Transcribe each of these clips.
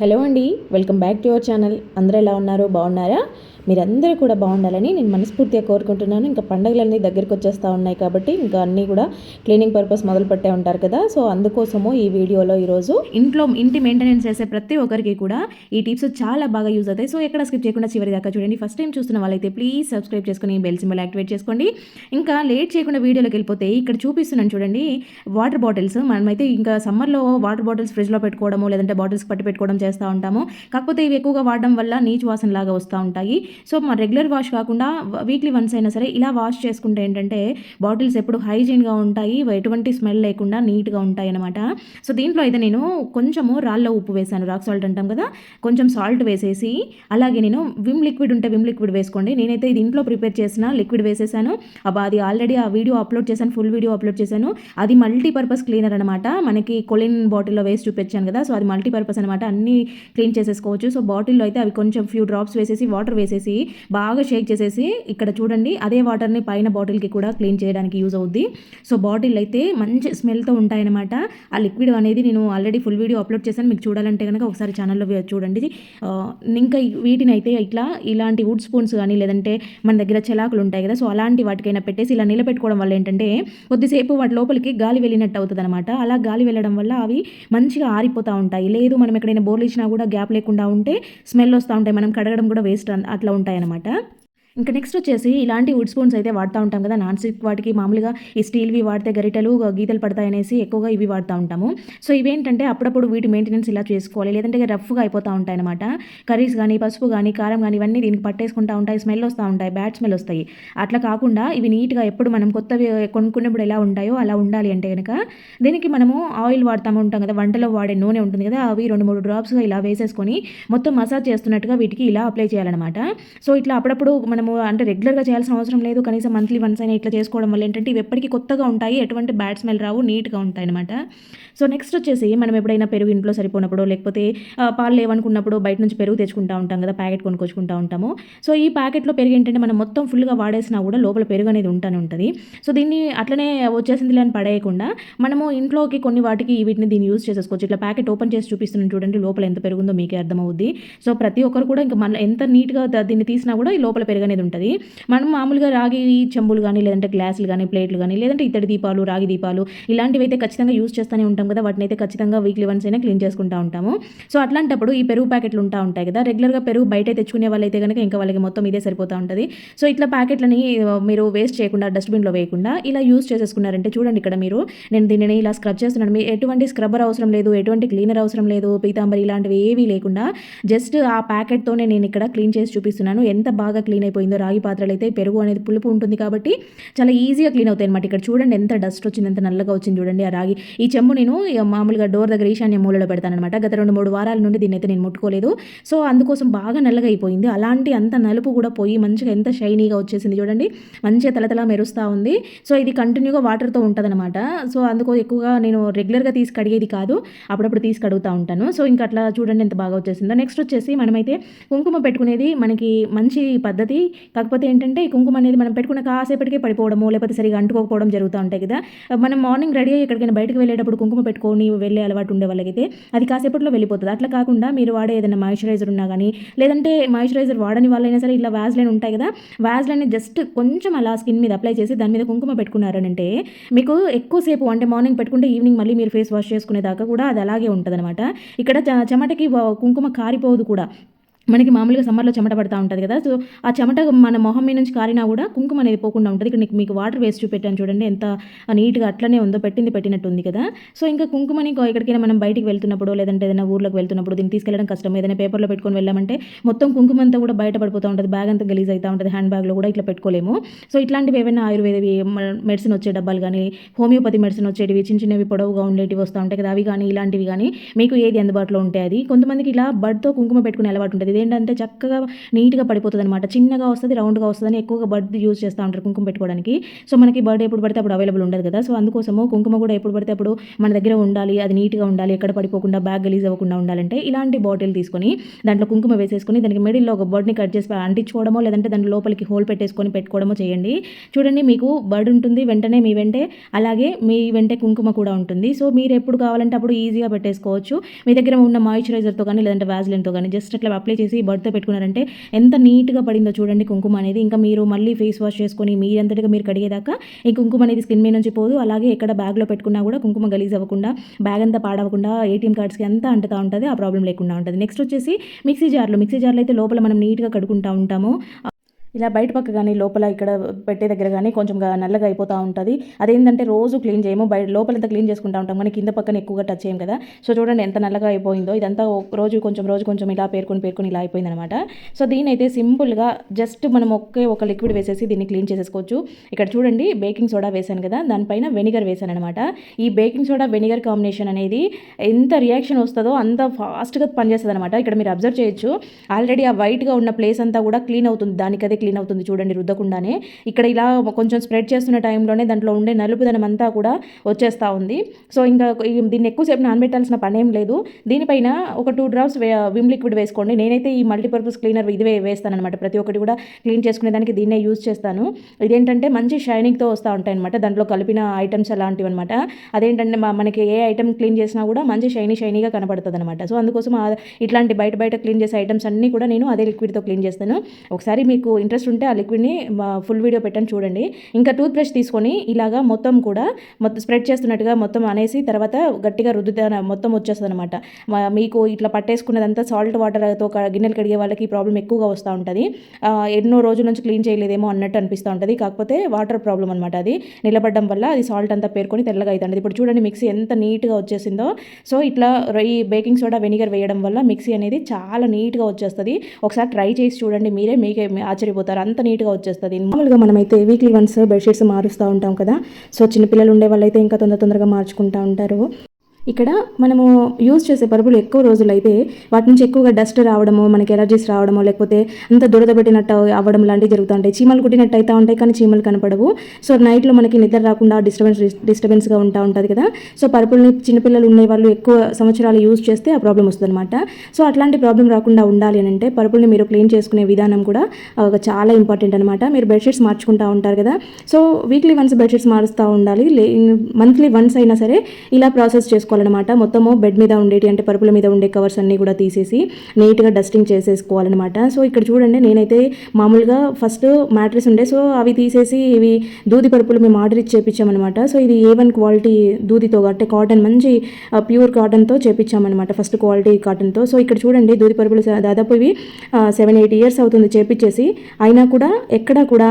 Hello అండి welcome back to your channel. అందరూ ఎలా ఉన్నారు? బాగున్నారా? మీరందరూ కూడా బాగుండాలని నేను మనస్ఫూర్తిగా కోరుకుంటున్నాను. ఇంకా పండగలన్నీ దగ్గరికి వచ్చేస్తూ ఉన్నాయి కాబట్టి ఇంకా అన్నీ కూడా క్లీనింగ్ పర్పస్ మొదలు పెట్టే ఉంటారు కదా. సో అందుకోసము ఈ వీడియోలో ఈరోజు ఇంట్లో ఇంటి మెయింటెనెన్స్ చేసే ప్రతి ఒక్కరికి కూడా ఈ టిప్స్ చాలా బాగా యూజ్ అవుతాయి. సో ఎక్కడ స్కిప్ చేయకుండా చివరి దాకా చూడండి. ఫస్ట్ టైం చూస్తున్న వాళ్ళైతే ప్లీజ్ సబ్స్క్రైబ్ చేసుకుని బెల్ సింబల్ యాక్టివేట్ చేసుకోండి. ఇంకా లేట్ చేయకుండా వీడియోలోకి వెళ్ళిపోతే ఇక్కడ చూపిస్తున్నాను చూడండి వాటర్ బాటిల్స్. మనమైతే ఇంకా సమ్మర్లో వాటర్ బాటిల్స్ ఫ్రిడ్జ్లో పెట్టుకోవడము లేదంటే బాటిల్స్ పట్టి పెట్టుకోవడం చేస్తూ ఉంటాము. కాకపోతే ఇవి ఎక్కువగా వాడడం వల్ల నీచు వాసన లాగా వస్తూ ఉంటాయి. సో మన రెగ్యులర్ వాష్ కాకుండా వీక్లీ వన్స్ అయినా సరే ఇలా వాష్ చేసుకుంటే ఏంటంటే బాటిల్స్ ఎప్పుడు హైజీన్గా ఉంటాయి ఎటువంటి స్మెల్ లేకుండా నీట్గా ఉంటాయి అనమాట సో దీంట్లో అయితే నేను కొంచెము రాళ్ళ ఉప్పు వేసాను రాక్ సాల్ట్ అంటాం కదా? కొంచెం సాల్ట్ వేసేసి అలాగే నేను విమ్ లిక్విడ్ ఉంటే విమ్ లిక్విడ్ వేసుకోండి. నేనైతే ఇది ఇంట్లో ప్రిపేర్ చేసిన లిక్విడ్ వేసేసాను. అబ్బా అది ఆల్రెడీ ఆ వీడియో అప్లోడ్ చేశాను ఫుల్ వీడియో అప్లోడ్ చేశాను. అది మల్టీపర్పస్ క్లీనర్ అనమాట మనకి కొలిన్ బాటిల్లో వేసి చూపించాను కదా? సో అది మల్టీపర్పస్ అనమాట అన్ని క్లీన్ చేసేసుకోవచ్చు. సో బాటిల్లో అయితే అవి కొంచెం ఫ్యూ డ్రాప్స్ వేసేసి వాటర్ వేసేసి బాగా షేక్ చేసేసి ఇక్కడ చూడండి అదే వాటర్ని పైన బాటిల్కి కూడా క్లీన్ చేయడానికి యూజ్ అవుద్ది. సో బాటిల్ అయితే మంచి స్మెల్తో ఉంటాయన్నమాట. ఆ లిక్విడ్ అనేది నేను ఆల్రెడీ ఫుల్ వీడియో అప్లోడ్ చేశాను. మీకు చూడాలంటే కనుక ఒకసారి ఛానల్లో చూడండి. ఇంకా వీటిని అయితే ఇట్లా ఇలాంటి వుడ్ స్పూన్స్ కానీ లేదంటే మన దగ్గర చెలాకులు ఉంటాయి కదా సో అలాంటి వాటికైనా పెట్టేసి ఇలా నిలబెట్టుకోవడం వల్ల ఏంటంటే కొద్దిసేపు వాటి లోపలికి గాలి వెళ్ళినట్టు అవుతుంది అనమాట అలా గాలి వెళ్ళడం వల్ల అవి మంచిగా ఆరిపోతూ ఉంటాయి. లేదు మనం ఎక్కడైనా బోర్లు ఇచ్చినా కూడా గ్యాప్ లేకుండా ఉంటే స్మెల్ వస్తూ ఉంటాయి. మనం కడగడం కూడా వేస్ట్ అట్లా అట్లా ఉంటాయన్నమాట. ఇంకా నెక్స్ట్ వచ్చేసి ఇలాంటి వుడ్ స్పూన్స్ అయితే వాడుతూ ఉంటాం కదా. నాన్ స్టిక్ వాటికి మామూలుగా ఈ స్టీల్వి వాడితే గరిటెలు గీతలు పడతాయనేసి ఎక్కువగా ఇవి వాడుతూ ఉంటాము. సో ఇవేంటంటే అప్పుడప్పుడు వీటి మెయింటెనెన్స్ ఇలా చేసుకోవాలి. లేదంటే రఫ్గా అయిపోతూ ఉంటాయి అనమాట కర్రీస్ కానీ పసుపు కానీ కారం కానీ ఇవన్నీ దీనికి పట్టేసుకుంటూ ఉంటాయి. స్మెల్ వస్తూ ఉంటాయి. బ్యాడ్ స్మెల్ వస్తాయి. అట్లా కాకుండా ఇవి నీట్గా ఎప్పుడు మనం కొత్తవి కొనుక్కున్నప్పుడు ఎలా ఉంటాయో అలా ఉండాలి అంటే కనుక దీనికి మనము ఆయిల్ వాడుతూ ఉంటాం కదా. వంటలో వాడే నూనె ఉంటుంది కదా. అవి రెండు మూడు డ్రాప్స్గా ఇలా వేసేసుకొని మొత్తం మసాజ్ చేస్తున్నట్టుగా వీటికి ఇలా అప్లై చేయాలన్నమాట. సో ఇట్లా అప్పుడప్పుడు మనం మనము అంటే రెగ్యులర్గా చేయాల్సిన అవసరం లేదు. కనీసం మంత్లీ వన్స్ అయినా ఇట్లా చేసుకోవడం వల్ల ఏంటంటే ఇవి ఎప్పటికీ కొత్తగా ఉంటాయి. ఎటువంటి బ్యాడ్ స్మెల్ రావు. నీట్గా ఉంటాయి అనమాట సో నెక్స్ట్ వచ్చేసి మనం ఎప్పుడైనా పెరుగు ఇంట్లో సరిపోయినప్పుడు లేకపోతే పాలు లేవనుకున్నప్పుడు బయట నుంచి పెరుగు తెచ్చుకుంటా ఉంటాం కదా ప్యాకెట్ కొనుక్కొచ్చుకుంటా ఉంటాము. సో ఈ ప్యాకెట్లో పెరుగు ఏంటంటే మనం మొత్తం ఫుల్గా వాడేసినా కూడా లోపల పెరుగు అనేది ఉంటానే ఉంటుంది. సో దీన్ని అట్లనే వచ్చేసింది అని పడేయకుండా మనము ఇంట్లోకి కొన్ని వాటికి వీటిని దీన్ని యూజ్ చేసేసుకోవచ్చు. ఇట్లా ప్యాకెట్ ఓపెన్ చేసి చూపిస్తున్నాను చూడండి లోపల ఎంత పెరుగుందో మీకే అర్థమవుద్ది. సో ప్రతి ఒక్కరు కూడా ఇంకా మన ఎంత నీట్గా దీన్ని తీసినా కూడా ఈ లోపల పెరుగు మీద ఉంటుంది. మనం మామూలుగా రాగి చెంబులు కానీ లేదంటే గ్లాసులు కానీ ప్లేట్లు కానీ లేదంటే ఇత్తడి దీపాలు రాగి దీపాలు ఇలాంటివి అయితే ఖచ్చితంగా యూజ్ చేస్తూనే ఉంటాం కదా. వాటిని అయితే ఖచ్చితంగా వీక్లీ వన్స్ అయినా క్లీన్ చేసుకుంటూ ఉంటాము. సో అట్లాంటప్పుడు ఈ పెరుగు ప్యాకెట్లు ఉంటా ఉంటాయి కదా. రెగ్యులర్గా పెరుగు బయట తెచ్చుకునే వాళ్ళైతే కనుక ఇంకా వాళ్ళకి మొత్తం ఇదే సరిపోతూ ఉంటుంది. సో ఇట్లా ప్యాకెట్లని మీరు వేస్ట్ చేయకుండా డస్ట్బిన్లో వేయకుండా ఇలా యూస్ చేసేసుకున్నారంటే చూడండి ఇక్కడ మీరు. నేను దీనిని ఇలా స్క్రబ్ చేస్తున్నాను. మీరు ఎటువంటి స్క్రబ్బర్ అవసరం లేదు ఎటువంటి క్లీనర్ అవసరం లేదు పీతాంబరి ఇలాంటివి ఏవీ లేకుండా జస్ట్ ఆ ప్యాకెట్తోనే నేను ఇక్కడ క్లీన్ చేసి చూపిస్తున్నాను. ఎంత బాగా క్లీన్ అయిపోయింది రాగి పాత్రలు అయితే పెరుగు అనేది పులుపు ఉంటుంది కాబట్టి చాలా ఈజీగా క్లీన్ అవుతాయి అనమాట ఇక్కడ చూడండి ఎంత డస్ట్ వచ్చింది ఎంత నల్లగా వచ్చింది చూడండి ఆ రాగి. ఈ చెంబు నేను మామూలుగా డోర్ దగ్గర ఈశాన్య మూలలో పెడతానమాట గత రెండు మూడు వారాల నుండి దీన్ని అయితే నేను ముట్టుకోలేదు. సో అందుకోసం బాగా నల్లగా అయిపోయింది. అలాంటి అంత నలుపు కూడా పోయి మంచిగా ఎంత షైనీగా వచ్చేసింది చూడండి. మంచిగా తలతల మెరుస్తూ ఉంది. సో ఇది కంటిన్యూగా వాటర్తో ఉంటుందన్నమాట. సో అందుకో ఎక్కువగా నేను రెగ్యులర్గా తీసి కడిగేది కాదు. అప్పుడప్పుడు తీసి కడుగుతూ ఉంటాను. సో ఇంకా అట్లా చూడండి ఎంత బాగా వచ్చేసిందో. నెక్స్ట్ వచ్చేసి మనమైతే కుంకుమ పెట్టుకునేది మనకి మంచి పద్ధతి కాకపోతే ఏంటంటే ఈ కుంకుమ అనేది మనం పెట్టుకున్న కాసేపటికే పడిపోవడము లేకపోతే సరిగా అంటుకోకపోవడం జరుగుతూ ఉంటాయి కదా. మనం మార్నింగ్ రెడీ అయ్యి ఎక్కడికైనా బయటకు వెళ్ళేటప్పుడు కుంకుమ పెట్టుకొని వెళ్ళే అలవాటు ఉండే వాళ్ళకైతే అది కాసేపట్లో వెళ్ళిపోతుంది. అట్లా కాకుండా మీరు వాడే ఏదైనా మాయిశ్చరైజర్ ఉన్నా కానీ లేదంటే మాయిశ్చరైజర్ వాడని వాళ్ళైనా సరే ఇట్లా వ్యాజ్లైన్ ఉంటాయి కదా వ్యాజ్లైన్ జస్ట్ కొంచెం అలా స్కిన్ మీద అప్లై చేసి దాని మీద కుంకుమ పెట్టుకున్నారనంటే మీకు ఎక్కువసేపు అంటే మార్నింగ్ పెట్టుకుంటే ఈవినింగ్ మళ్ళీ మీరు ఫేస్ వాష్ చేసుకునేదాకా కూడా అది అలాగే ఉంటుంది అనమాట ఇక్కడ చెమటకి కుంకుమ కారిపోదు కూడా. మనకి మామూలుగా సమ్మర్లో చెమట పడతా ఉంటుంది కదా. సో ఆ చెమట మన మొహం మీద నుంచి కారినా కూడా కుంకుమ అనేది పోకుండా ఉంటుంది. ఇక్కడ మీకు వాటర్ వేస్ట్ చూపెట్టాను చూడండి. ఎంత నీట్గా అట్లనే ఉందో పెట్టింది పెట్టినట్టు ఉంది కదా. సో ఇంకా కుంకుమని ఎక్కడికైనా మనం బయటికి వెళ్తున్నప్పుడు లేదంటే ఏదైనా ఊర్లోకి వెళ్తున్నప్పుడు దీన్ని తీసుకెళ్ళడం కష్టం. ఏదైనా పేపర్లో పెట్టుకొని వెళ్ళామంటే మొత్తం కుంకుమ అంతా కూడా బయట పడిపోతూ ఉంటుంది. బ్యాగ్ అంతా గలీజ్ అవుతూ ఉంటుంది. హ్యాండ్ బ్యాగ్లో కూడా ఇట్లా పెట్టుకోలేము. సో ఇట్లాంటివి ఏమైనా ఆయుర్వేదవి మెడిసిన్ వచ్చే డబ్బాలు కానీ హోమియోపతి మెడిసిన్ వచ్చేటివి చిన్న చిన్నవి పొడవుగా ఉండేటివి వస్తూ ఉంటాయి కదా. అవి కానీ ఇలాంటివి కానీ మీకు ఏది అందుబాటులో ఉంటాయి అది. కొంతమందికి ఇలా బడ్తో కుంకుమ పెట్టుకునే అలవాటు ఉంటుంది. ఇదేంటంటే చక్కగా నీట్గా పడిపోతుంది అనమాట చిన్నగా వస్తుంది రౌండ్గా వస్తుందని ఎక్కువగా బర్డ్ యూజ్ చేస్తూ ఉంటారు కుంకుమ పెట్టుకోవడానికి. సో మనకి బర్డ్ ఎప్పుడు పడితే అప్పుడు అవైలబుల్ ఉండదు కదా. సో అందుకోసము కుంకుమ కూడా ఎప్పుడు పడితే అప్పుడు మన దగ్గర ఉండాలి అది నీట్గా ఉండాలి ఎక్కడ పడిపోకుండా బ్యాగ్ గలీజ్ అవ్వకుండా ఉండాలంటే ఇలాంటి బాటిల్ తీసుకొని దాంట్లో కుంకుమ వేసేసుకొని దానికి మిడిల్లో ఒక బర్డ్ని కట్ చేసి అంటించుకోవడమో లేదంటే దాంట్లో లోపలికి హోల్ పెట్టేసుకొని పెట్టుకోవడమో చేయండి. చూడండి మీకు బర్డ్ ఉంటుంది వెంటనే మీ వెంటే అలాగే మీ వెంటే కుంకుమ కూడా ఉంటుంది. సో మీరు ఎప్పుడు కావాలంటే అప్పుడు ఈజీగా పెట్టేసుకోవచ్చు. మీ దగ్గర ఉన్న మాయిశ్చరైజర్తో కానీ లేదంటే వ్యాజ్లిన్తో కానీ జస్ట్ అట్లా అప్లై చేసి బర్డ్తో పెట్టుకున్నారంటే ఎంత నీట్గా పడిందో చూడండి కుంకుమ అనేది. ఇంకా మీరు మళ్ళీ ఫేస్ వాష్ చేసుకొని మీరంతటిగా మీరు కడిగేదాకా ఈ కుంకుమ అనేది స్కిన్ మీద నుంచి పోదు. అలాగే ఎక్కడ బ్యాగ్లో పెట్టుకున్నా కూడా కుంకుమ గలీజ్ అవ్వకుండా బ్యాగ్ అంతా పాడవకుండా ఏటీఎం కార్డ్స్కి అంతా అంటుతూ ఉంటుంది. ఆ ప్రాబ్లం లేకుండా ఉంటుంది. నెక్స్ట్ వచ్చేసి మిక్సీ జార్లు మిక్సీ జార్లు అయితే లోపల మనం నీట్గా కడుకుంటూ ఉంటాము. ఇలా బయట పక్క కానీ లోపల ఇక్కడ పెట్టే దగ్గర కానీ కొంచెం నల్లగా అయిపోతూ ఉంటుంది. అదేంటంటే రోజు క్లీన్ చేయము బయట లోపలంతా క్లీన్ చేసుకుంటూ ఉంటాం కానీ కింద పక్కన ఎక్కువగా టచ్ చేయం కదా. సో చూడండి ఎంత నల్లగా అయిపోయిందో. ఇదంతా రోజు కొంచెం రోజు కొంచెం ఇలా పేర్కొని పేర్కొని ఇలా అయిపోయింది అనమాట సో దీని అయితే సింపుల్గా జస్ట్ మనం ఒకే ఒక లిక్విడ్ వేసేసి దీన్ని క్లీన్ చేసేసుకోవచ్చు. ఇక్కడ చూడండి బేకింగ్ సోడా వేసాను కదా దానిపైన వెనిగర్ వేసాను అనమాట ఈ బేకింగ్ సోడా వెనిగర్ కాంబినేషన్ అనేది ఎంత రియాక్షన్ వస్తుందో అంత ఫాస్ట్గా పనిచేస్తుంది అనమాట ఇక్కడ మీరు అబ్జర్వ్ చేయొచ్చు. ఆల్రెడీ ఆ వైట్గా ఉన్న ప్లేస్ అంతా కూడా క్లీన్ అవుతుంది. దానికదే క్లీన్ అవుతుంది చూడండి రుద్దకుండానే. ఇక్కడ ఇలా కొంచెం స్ప్రెడ్ చేస్తున్న టైంలోనే దాంట్లో ఉండే నలుపుదనం అంతా కూడా వచ్చేస్తూ ఉంది. సో ఇంకా దీన్ని ఎక్కువసేపు నానబెట్టాల్సిన పని ఏం లేదు. దీనిపైన ఒక టూ డ్రాప్స్ విమ్ లిక్విడ్ వేసుకోండి. నేనైతే ఈ మల్టీపర్పస్ క్లీనర్ ఇది వేస్తాను అనమాట ప్రతి ఒక్కటి కూడా క్లీన్ చేసుకునే దానికి దీన్నే యూజ్ చేస్తాను. ఇదేంటంటే మంచి షైనింగ్తో వస్తూ ఉంటాయి అనమాట దాంట్లో కలిపిన ఐటమ్స్ అలాంటివి అనమాట అదేంటంటే మనకి ఏ ఐటమ్ క్లీన్ చేసినా కూడా మంచి షైనీ షైనీగా కనపడుతుంది అనమాట సో అందుకోసం ఇట్లాంటి బయట బయట క్లీన్ చేసే ఐటమ్స్ అన్నీ కూడా నేను అదే లిక్విడ్తో క్లీన్ చేస్తాను. ఒకసారి మీకు ఇంట్రెస్ట్ ఉంటే ఆ లిక్విడ్ని ఫుల్ వీడియో పెట్టని చూడండి. ఇంకా టూత్ బ్రష్ తీసుకొని ఇలాగా మొత్తం కూడా మొత్తం స్ప్రెడ్ చేస్తున్నట్టుగా మొత్తం అనేసి తర్వాత గట్టిగా రుద్దుతా మొత్తం వచ్చేస్తుంది అనమాట మీకు ఇట్లా పట్టేసుకున్నదంతా సాల్ట్ వాటర్తో గిన్నెలు కడిగే వాళ్ళకి ప్రాబ్లం ఎక్కువగా వస్తూ ఉంటుంది. ఎన్నో రోజుల నుంచి క్లీన్ చేయలేదేమో అన్నట్టు అనిపిస్తూ ఉంటుంది. కాకపోతే వాటర్ ప్రాబ్లం అనమాట అది. నిలబడడం వల్ల అది సాల్ట్ అంతా పేరుకొని తెల్లగా అవుతుంది ఇప్పుడు చూడండి మిక్సీ ఎంత నీట్గా వచ్చేసిందో. సో ఇట్లా ఈ బేకింగ్ సోడా వెనిగర్ వేయడం వల్ల మిక్సీ అనేది చాలా నీట్గా వచ్చేస్తుంది. ఒకసారి ట్రై చేసి చూడండి మీరే. మీకే పోతారు అంత నీట్గా వచ్చేస్తుంది. మామూలుగా మనమైతే వీక్లీ వన్స్ బెడ్షీట్స్ మారుస్తూ ఉంటాం కదా. సో చిన్నపిల్లలు ఉండే వాళ్ళైతే ఇంకా తొందర తొందరగా మార్చుకుంటూ ఉంటారు. ఇక్కడ మనము యూజ్ చేసే పరుపులు ఎక్కువ రోజులు అయితే వాటి నుంచి ఎక్కువగా డస్ట్ రావడము మనకి ఎలర్జీస్ రావడము లేకపోతే అంత దురద పెట్టినట్టు అవ్వడం లాంటివి జరుగుతూ ఉంటాయి. చీమలు కుట్టినట్టు అయితే ఉంటాయి కానీ చీమలు కనపడవు. సో నైట్లో మనకి నిద్ర రాకుండా డిస్టర్బెన్స్ డిస్టర్బెన్స్గా ఉంటా ఉంటుంది కదా. సో పరుపుల్ని చిన్నపిల్లలు ఉండే వాళ్ళు ఎక్కువ సంవత్సరాలు యూజ్ చేస్తే ఆ ప్రాబ్లం వస్తుంది అనమాట సో అట్లాంటి ప్రాబ్లం రాకుండా ఉండాలి అని అంటే పరుపుల్ని మీరు క్లీన్ చేసుకునే విధానం కూడా చాలా ఇంపార్టెంట్ అనమాట మీరు బెడ్షీట్స్ మార్చుకుంటూ ఉంటారు కదా. సో వీక్లీ వన్స్ బెడ్షీట్స్ మారుస్తూ ఉండాలి. మంత్లీ వన్స్ అయినా సరే ఇలా ప్రాసెస్ తీసేసుకోవాలన్నమాట. మొత్తము బెడ్ మీద ఉండేటి అంటే పరుపుల మీద ఉండే కవర్స్ అన్నీ కూడా తీసేసి నీట్గా డస్టింగ్ చేసేసుకోవాలన్నమాట. సో ఇక్కడ చూడండి నేనైతే మామూలుగా ఫస్ట్ మ్యాట్రెస్ ఉండే సో అవి తీసేసి ఇవి దూది పరుపులు మేము ఆర్డర్ ఇచ్చి చేపించామన్నమాట. సో ఇది ఏ వన్ క్వాలిటీ దూదితో అంటే కాటన్ మంచి ప్యూర్ కాటన్తో చేపించామన్నమాట ఫస్ట్ క్వాలిటీ కాటన్తో సో ఇక్కడ చూడండి దూది పరుపులు దాదాపు ఇవి సెవెన్ ఎయిట్ ఇయర్స్ అవుతుంది చేపించేసి. అయినా కూడా ఎక్కడా కూడా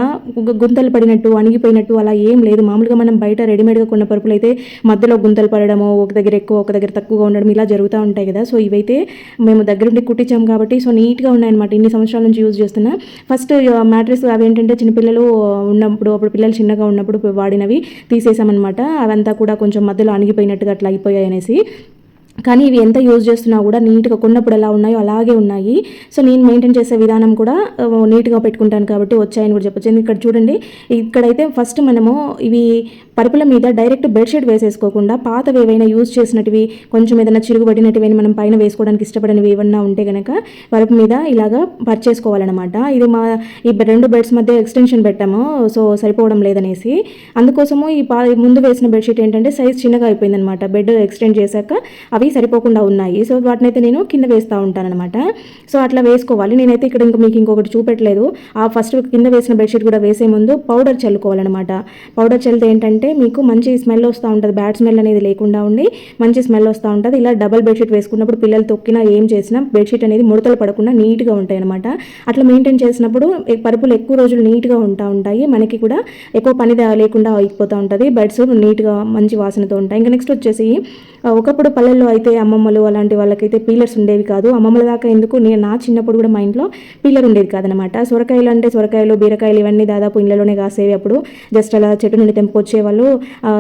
గుంతలు పడినట్టు అణిగిపోయినట్టు అలా ఏం లేదు. మామూలుగా మనం బయట రెడీమేడ్గా కొన్న పరుపులు అయితే మధ్యలో గుంతలు పడడము ఒక దగ్గర ఎక్కువ ఒక దగ్గర తక్కువగా ఉండడం ఇలా జరుగుతూ ఉంటాయి కదా. సో ఇవైతే మేము దగ్గరుండి కుట్టించాం కాబట్టి సో నీట్గా ఉన్నాయన్నమాట. ఇన్ని సంవత్సరాల నుంచి యూజ్ చేస్తున్నా. ఫస్ట్ మ్యాట్రెస్ అవి ఏంటంటే చిన్నపిల్లలు ఉన్నప్పుడు అప్పుడు పిల్లలు చిన్నగా ఉన్నప్పుడు వాడినవి తీసేసామన్నమాట. అవంతా కూడా కొంచెం మధ్యలో అణిగిపోయినట్టుగా అట్లా అయిపోయాయి అనేసి. కానీ ఇవి ఎంత యూజ్ చేస్తున్నా కూడా నీట్గా కొన్నప్పుడు ఎలా ఉన్నాయో అలాగే ఉన్నాయి. సో నేను మెయింటైన్ చేసే విధానం కూడా నీట్గా పెట్టుకుంటాను కాబట్టి వచ్చాయని కూడా చెప్పొచ్చు. ఇక్కడ చూడండి ఇక్కడైతే ఫస్ట్ మనము ఇవి పరుపుల మీద డైరెక్ట్ బెడ్షీట్ వేసేసుకోకుండా పాతవి ఏవైనా యూజ్ చేసినటివి కొంచెం ఏదైనా చిరుగుబడినటివి మనం పైన వేసుకోవడానికి ఇష్టపడనివి ఏమన్నా ఉంటే కనుక పరుపు మీద ఇలాగా పర్చేసుకోవాలన్నమాట ఇది మా ఈ రెండు బెడ్స్ మధ్య ఎక్స్టెన్షన్ పెట్టాము సో సరిపోవడం లేదనేసి. అందుకోసము ఈ ముందు వేసిన బెడ్షీట్ ఏంటంటే సైజ్ చిన్నగా అయిపోయిందనమాట బెడ్ ఎక్స్టెండ్ చేశాక అవి సరిపోకుండా ఉన్నాయి. సో వాటిని అయితే నేను కింద వేస్తూ ఉంటానన్నమాట. సో అట్లా వేసుకోవాలి. నేనైతే ఇక్కడ ఇంకా మీకు ఇంకొకటి చూపెట్టలేదు. ఆ ఫస్ట్ కింద వేసిన బెడ్షీట్ కూడా వేసే ముందు పౌడర్ చల్లుకోవాలన్నమాట. పౌడర్ చల్లితే ఏంటంటే మీకు మంచి స్మెల్ వస్తూ ఉంటుంది. బ్యాడ్ స్మెల్ అనేది లేకుండా ఉండి మంచి స్మెల్ వస్తూ ఉంటుంది. ఇలా డబల్ బెడ్షీట్ వేసుకున్నప్పుడు పిల్లలు తొక్కినా ఏం చేసినా బెడ్షీట్ అనేది ముడతలు పడకుండా నీట్గా ఉంటాయి అనమాట అట్లా మెయింటైన్ చేసినప్పుడు పరుపులు ఎక్కువ రోజులు నీట్గా ఉంటా ఉంటాయి. మనకి కూడా ఎక్కువ పని లేకుండా అయిపోతూ ఉంటుంది. బెడ్స్ నీట్గా మంచి వాసనతో ఉంటాయి. ఇంకా నెక్స్ట్ వచ్చేసి ఒకప్పుడు పల్లెల్లో అయితే అమ్మమ్మలు అలాంటి వాళ్ళకైతే పీలర్స్ ఉండేవి కాదు. అమ్మమ్మల దాకా ఎందుకు? నేను నా చిన్నప్పుడు కూడా మా ఇంట్లో పీలర్ ఉండేది కాదనమాట సొరకాయలు అంటే సొరకాయలు బీరకాయలు ఇవన్నీ దాదాపు ఇళ్ళలోనే కాసేవి అప్పుడు. జస్ట్ అలా చెట్టు నుండి తెంపుకొచ్చేవాళ్ళు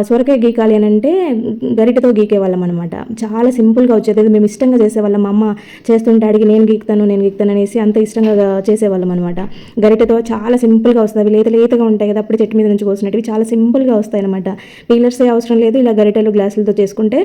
సొరకాయ గీకాలి అని అంటే గరిటతో గీకేవాళ్ళం అనమాట చాలా సింపుల్గా వచ్చేది. మేము ఇష్టంగా చేసేవాళ్ళం. మా అమ్మ చేస్తుంటే అడిగి నేను గీక్తాను నేను గీక్తాను అనేసి అంత ఇష్టంగా చేసేవాళ్ళం అనమాట గరిటతో చాలా సింపుల్గా వస్తుంది. అవి లేత లేతగా ఉంటాయి కదా అప్పుడు చెట్టు మీద నుంచి కోసినవి చాలా సింపుల్గా వస్తాయి అనమాట పీలర్స్ అవసరం లేదు. ఇలా గరిటలు గ్లాసులతో చేసుకుంటే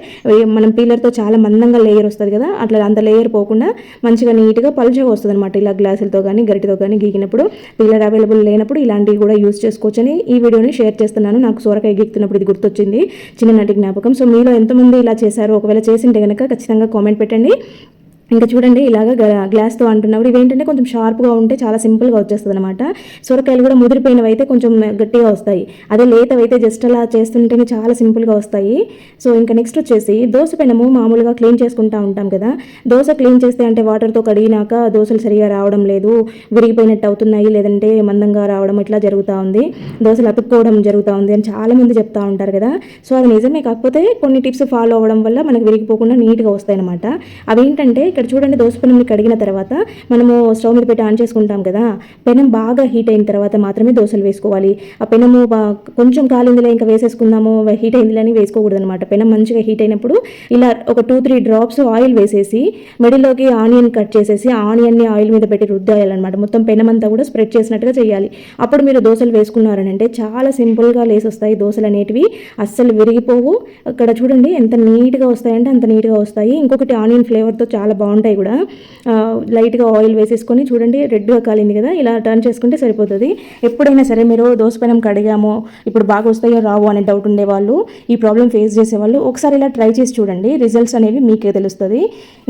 మనం పీలర్తో చాలా మందంగా లేయర్ వస్తుంది కదా అట్లా అంత లేయర్ పోకుండా మంచిగా నీట్గా పలుచగా వస్తుంది అనమాట ఇలా గ్లాసులతో కానీ గరిటితో కానీ గీకినప్పుడు పిల్లర్ అవైలబుల్ లేనప్పుడు ఇలాంటివి కూడా యూస్ చేసుకోవచ్చని ఈ వీడియోని షేర్ చేస్తున్నాను. నాకు సొరకాయ గీక్తున్నప్పుడు ఇది గుర్తొచ్చింది చిన్ననాటి జ్ఞాపకం. సో మీలో ఎంతమంది ఇలా చేశారు? ఒకవేళ చేసింటే కనుక ఖచ్చితంగా కామెంట్ పెట్టండి. ఇంకా చూడండి ఇలాగ గ్లాస్తో అంటున్నప్పుడు ఇవేంటంటే కొంచెం షార్ప్గా ఉంటే చాలా సింపుల్గా వచ్చేస్తుంది అనమాట సొరకాయలు కూడా ముదిరిపోయినవి అయితే కొంచెం గట్టిగా వస్తాయి. అదే లేతవైతే జస్ట్ అలా చేస్తుంటేనే చాలా సింపుల్గా వస్తాయి. సో ఇంకా నెక్స్ట్ వచ్చేసి దోశ పెనము మామూలుగా క్లీన్ చేసుకుంటూ ఉంటాం కదా. దోశ క్లీన్ చేస్తే అంటే వాటర్తో కడిగినాక దోశలు సరిగా రావడం లేదు. విరిగిపోయినట్టు అవుతున్నాయి లేదంటే మందంగా రావడం ఇట్లా జరుగుతూ ఉంది. దోశలు అతుక్కోవడం జరుగుతూ ఉంది అని చాలామంది చెప్తూ చెప్తా ఉంటారు కదా. సో అది నిజమే. కాకపోతే కొన్ని టిప్స్ ఫాలో అవ్వడం వల్ల మనకు విరిగిపోకుండా నీట్గా వస్తాయి అనమాట అవేంటంటే ఇక్కడ చూడండి దోశ పెనంని కడిగిన తర్వాత మనము స్టవ్ మీద పెట్టి ఆన్ చేసుకుంటాం కదా పెనం బాగా హీట్ అయిన తర్వాత మాత్రమే దోశలు వేసుకోవాలి. ఆ పెనము కొంచెం కాలిందిలే ఇంకా వేసేసుకుందాము హీట్ అయిందిలే అని వేసుకోకూడదు అనమాట పెనం మంచిగా హీట్ అయినప్పుడు ఇలా ఒక టూ త్రీ డ్రాప్స్ ఆయిల్ వేసేసి మిడిల్లోకి ఆనియన్ కట్ చేసేసి ఆనియన్ని ఆయిల్ మీద పెట్టి రుద్దాయాలన్నమాట మొత్తం పెనం అంతా కూడా స్ప్రెడ్ చేసినట్టుగా చేయాలి. అప్పుడు మీరు దోశలు వేసుకున్నారనంటే చాలా సింపుల్గా లేసి వస్తాయి దోశలు అనేటివి. అస్సలు విరిగిపోవు. అక్కడ చూడండి ఎంత నీట్గా వస్తాయంటే అంత నీట్గా వస్తాయి. ఇంకొకటి ఆనియన్ ఫ్లేవర్తో చాలా బాగుంటాయి కూడా. లైట్గా ఆయిల్ వేసేసుకొని చూడండి రెడ్గా కాలింది కదా ఇలా టర్న్ చేసుకుంటే సరిపోతుంది. ఎప్పుడైనా సరే మీరు దోశ కడిగామో ఇప్పుడు బాగా వస్తాయో రావు అనే డౌట్ ఉండేవాళ్ళు ఈ ప్రాబ్లం ఫేస్ చేసేవాళ్ళు ఒకసారి ఇలా ట్రై చేసి చూడండి రిజల్ట్స్ అనేవి మీకే తెలుస్తుంది.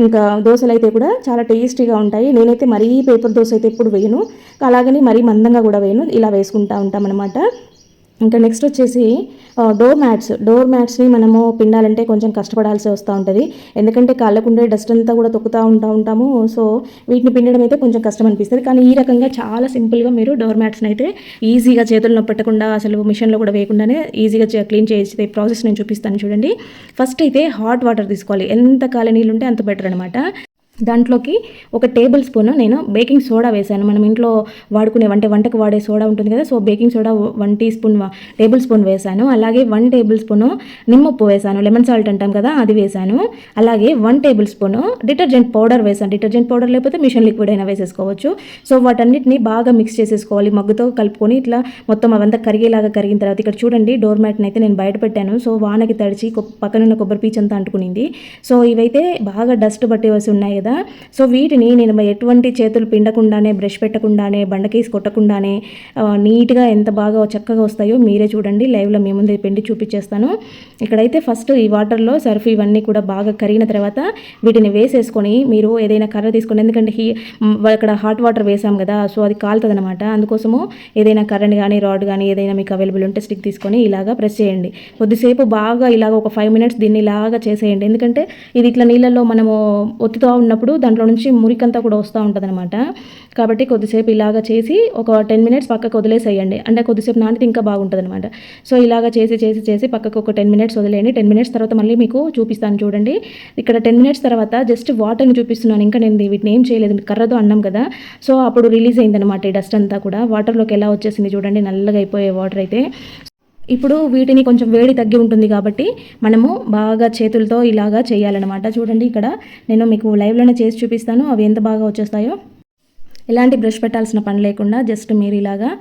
ఇంకా దోశలు అయితే కూడా చాలా టేస్టీగా ఉంటాయి. నేనైతే మరీ పేపర్ దోశ అయితే ఎప్పుడు వేయను అలాగని మరీ మందంగా కూడా వేయను ఇలా వేసుకుంటా ఉంటామన్నమాట. ఇంకా నెక్స్ట్ వచ్చేసి డోర్ మ్యాట్స్ డోర్ మ్యాట్స్ని మనము పిండాలంటే కొంచెం కష్టపడాల్సి వస్తూ ఉంటుంది. ఎందుకంటే కాళ్ళకుండే డస్ట్ అంతా కూడా తొక్కుతూ ఉంటా ఉంటాము. సో వీటిని పిండడం అయితే కొంచెం కష్టం అనిపిస్తుంది. కానీ ఈ రకంగా చాలా సింపుల్గా మీరు డోర్ మ్యాట్స్ని అయితే ఈజీగా చేతులు నొప్పెట్టకుండా అసలు మిషన్లో కూడా వేయకుండానే ఈజీగా క్లీన్ చేసే ప్రాసెస్ నేను చూపిస్తాను చూడండి. ఫస్ట్ అయితే హాట్ వాటర్ తీసుకోవాలి. ఎంత కాలి నీళ్ళు ఉంటే అంత బెటర్ అనమాట దాంట్లోకి ఒక టేబుల్ స్పూన్ నేను బేకింగ్ సోడా వేశాను. మనం ఇంట్లో వాడుకునే వంట వంటకు వాడే సోడా ఉంటుంది కదా so baking soda one teaspoon tablespoon వేశాను. అలాగే వన్ టేబుల్ స్పూన్ నిమ్మప్పు వేశాను లెమన్ సాల్ట్ అంటాం కదా అది వేశాను. అలాగే one tablespoon detergent powder వేశాను. డిటర్జెంట్ పౌడర్ లేకపోతే మిషన్ లిక్విడ్ అయినా వేసేసుకోవచ్చు. సో వాటన్నిటిని బాగా మిక్స్ చేసేసుకోవాలి. మగ్గుతో కలుపుకొని ఇట్లా మొత్తం అవంతా కరిగేలాగా కరిగిన తర్వాత ఇక్కడ చూడండి డోర్ మ్యాట్ని అయితే నేను బయట పెట్టాను. సో వానకి తడిచి పక్కనున్న కొబ్బరి పీచ్ అంతా అంటుకునింది. సో ఇవైతే బాగా డస్ట్ బట్టి ఉన్నాయి కదా సో వీటిని నేను ఎటువంటి చేతులు పిండకుండానే బ్రష్ పెట్టకుండానే బండకేసి కొట్టకుండానే నీట్గా ఎంత బాగా చక్కగా వస్తాయో మీరే చూడండి. లైవ్లో మీ ముందు పిండి చూపించేస్తాను. ఇక్కడైతే ఫస్ట్ ఈ వాటర్లో సర్ఫ్ ఇవన్నీ కూడా బాగా కరిగిన తర్వాత వీటిని వేసేసుకొని మీరు ఏదైనా కర్ర తీసుకొని ఎందుకంటే హీ ఇక్కడ అక్కడ హాట్ వాటర్ వేసాం కదా సో అది కాలుతుంది అనమాట అందుకోసము ఏదైనా కరెంట్ కానీ రాడ్ కానీ ఏదైనా మీకు అవైలబుల్ ఉంటే స్టిక్ తీసుకొని ఇలాగా ప్రెస్ చేయండి. కొద్దిసేపు బాగా ఇలాగ ఒక ఫైవ్ మినిట్స్ దీన్ని ఇలాగా చేసేయండి. ఎందుకంటే ఇది ఇట్లా నీళ్ళల్లో మనము ఒత్తుతూ ఉన్నప్పుడు దాంట్లో నుంచి మురికంతా కూడా వస్తూ ఉంటుంది అనమాట కాబట్టి కొద్దిసేపు ఇలాగ చేసి ఒక టెన్ మినిట్స్ పక్కకు వదిలేసేయండి. అంటే కొద్దిసేపు నానితే ఇంకా బాగుంటుంది అనమాట సో ఇలాగ చేసి చేసి చేసి పక్కకు ఒక టెన్ మినిట్స్ వదిలేయండి. టెన్ మినిట్స్ తర్వాత మళ్ళీ మీకు చూపిస్తాను చూడండి. ఇక్కడ టెన్ మినిట్స్ తర్వాత జస్ట్ వాటర్ని చూపిస్తున్నాను. ఇంకా నేను వీటిని ఏం చేయలేదు. కర్రతో అన్నాం కదా. సో అప్పుడు రిలీజ్ అయిందనమాట ఈ డస్ట్ అంతా కూడా. వాటర్లోకి ఎలా వచ్చేసింది చూడండి. నల్లగా అయిపోయే వాటర్ అయితే. ఇప్పుడు వీటిని కొంచెం వేడి తగ్గి ఉంటుంది కాబట్టి మనము బాగా చేతులతో ఇలాగా చేయాలన్నమాట. చూడండి ఇక్కడ నేను మీకు లైవ్లోనే చేసి చూపిస్తాను. అవి ఎంత బాగా వచ్చేస్తాయో. ఎలాంటి బ్రష్ పెట్టాల్సిన పని లేకుండా జస్ట్ మీరు ఇలాగా